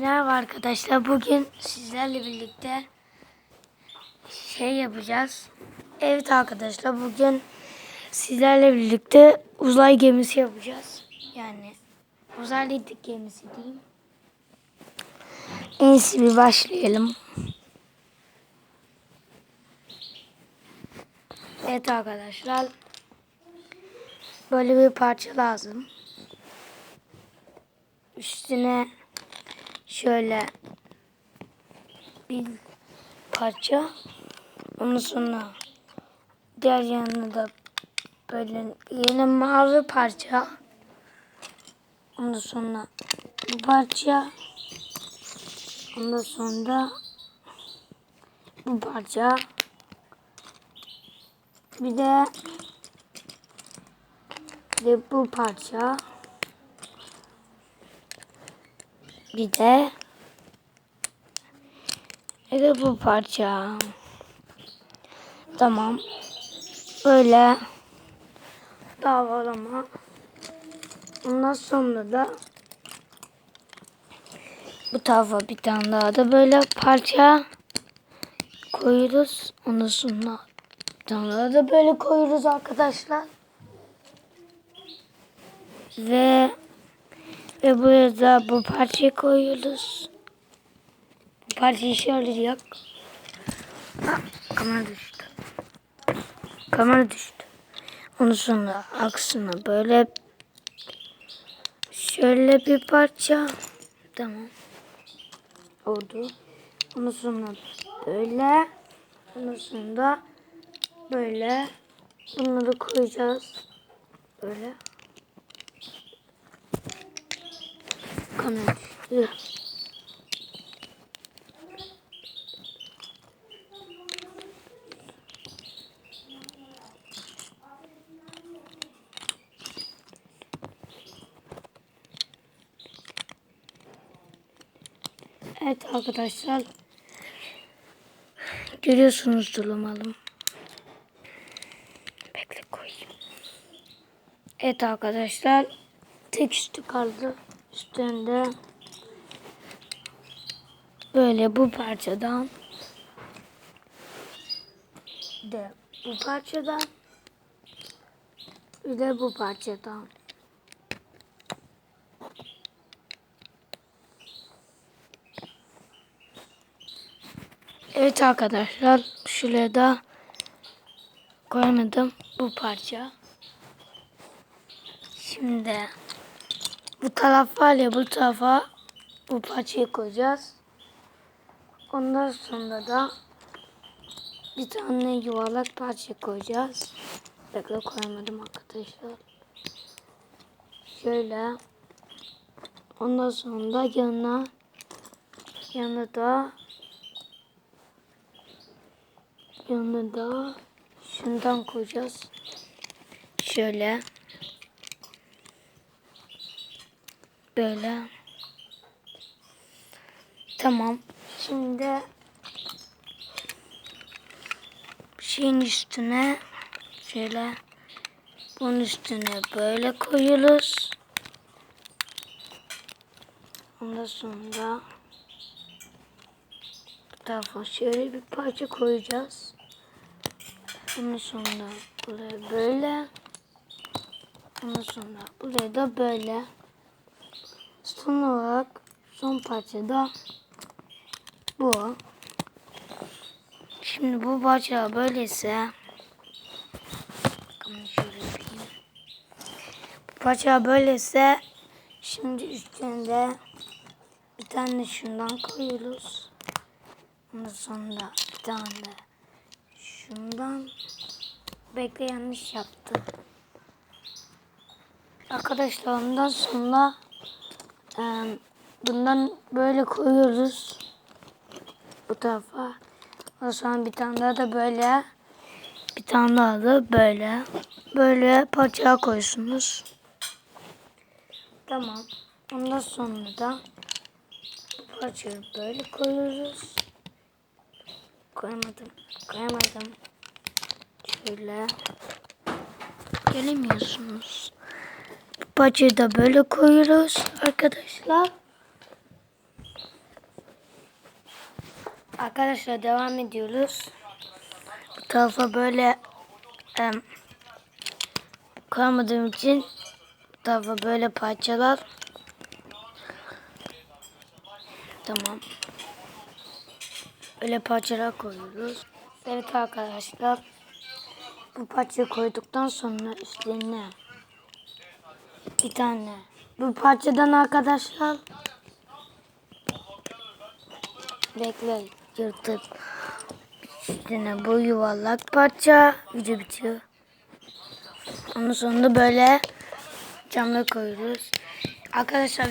Merhaba arkadaşlar. Bugün sizlerle birlikte şey yapacağız. Evet arkadaşlar bugün sizlerle birlikte uzay gemisi yapacağız. Yani uzaylı gemisi diyeyim. En iyisi bir başlayalım. Evet arkadaşlar. Böyle bir parça lazım. Üstüne şöyle bir parça. Ondan sonra diğer yanına da böyle yine mavi parça. Ondan sonra bu parça. Ondan sonra bu parça. Bir de bir de bu parça. Bir de bir de bu parça. Tamam. Böyle davalama. Ondan sonra da bu tarafa bir tane daha da böyle parça koyuyoruz. Ondan sonra bir tane daha da böyle koyuyoruz arkadaşlar. Ve ve buraya bu parçayı koyuyoruz. Bu parçayı şöyle yak. Ha, kamera düştü. Kamera düştü. Ondan sonra aksına böyle şöyle bir parça. Tamam. Oldu. Ondan sonra böyle. Ondan sonra böyle. Bunları koyacağız. Böyle. Düştü. Evet arkadaşlar. Görüyorsunuzdur umarım. Bekle koyayım. Evet arkadaşlar. Tek üstü kaldı. Üstünde böyle bu parçadan de bu parçadan bir de bu parçadan Evet arkadaşlar şuraya da koymadım bu parça. Şimdi bu taraf var ya bu tarafa bu parçayı koyacağız. Ondan sonra da bir tane yuvarlak parça koyacağız. Bekle koymadım arkadaşlar. Şöyle. Ondan sonra da yanına yanına da yanına da şundan koyacağız. Şöyle. Böyle. Tamam. Şimdi şeyin üstüne şöyle bunun üstüne böyle koyuyoruz. Ondan sonra bu tarafa şöyle bir parça koyacağız. Ondan sonra buraya böyle. Ondan sonra buraya da böyle. Son olarak son parça da bu. Şimdi bu parça böyleyse. Bu parça böyleyse şimdi üstünde bir tane şundan koyuyoruz. Ondan sonra bir tane şundan bekle yanlış yaptım. Arkadaşlar ondan sonra bundan böyle koyuyoruz bu tarafa. Ondan sonra bir tane daha da böyle bir tane daha da böyle böyle parça koyuyorsunuz. Tamam. Ondan sonra da bu parçayı böyle koyuyoruz. Koyamadım. Koyamadım. Şöyle. Gelemiyorsunuz. Parçayı da böyle koyuyoruz arkadaşlar. Arkadaşlar devam ediyoruz. Bu tarafa böyle em, koyamadığım için bu tarafa böyle parçalar. Tamam. Öyle parçalar koyuyoruz. Evet arkadaşlar. Bu parçayı koyduktan sonra üstlerine bir tane bu parçadan arkadaşlar bekle yırtıp üstüne bu yuvarlak parça video bitiyor. Ondan sonra böyle camla koyuyoruz. Arkadaşlar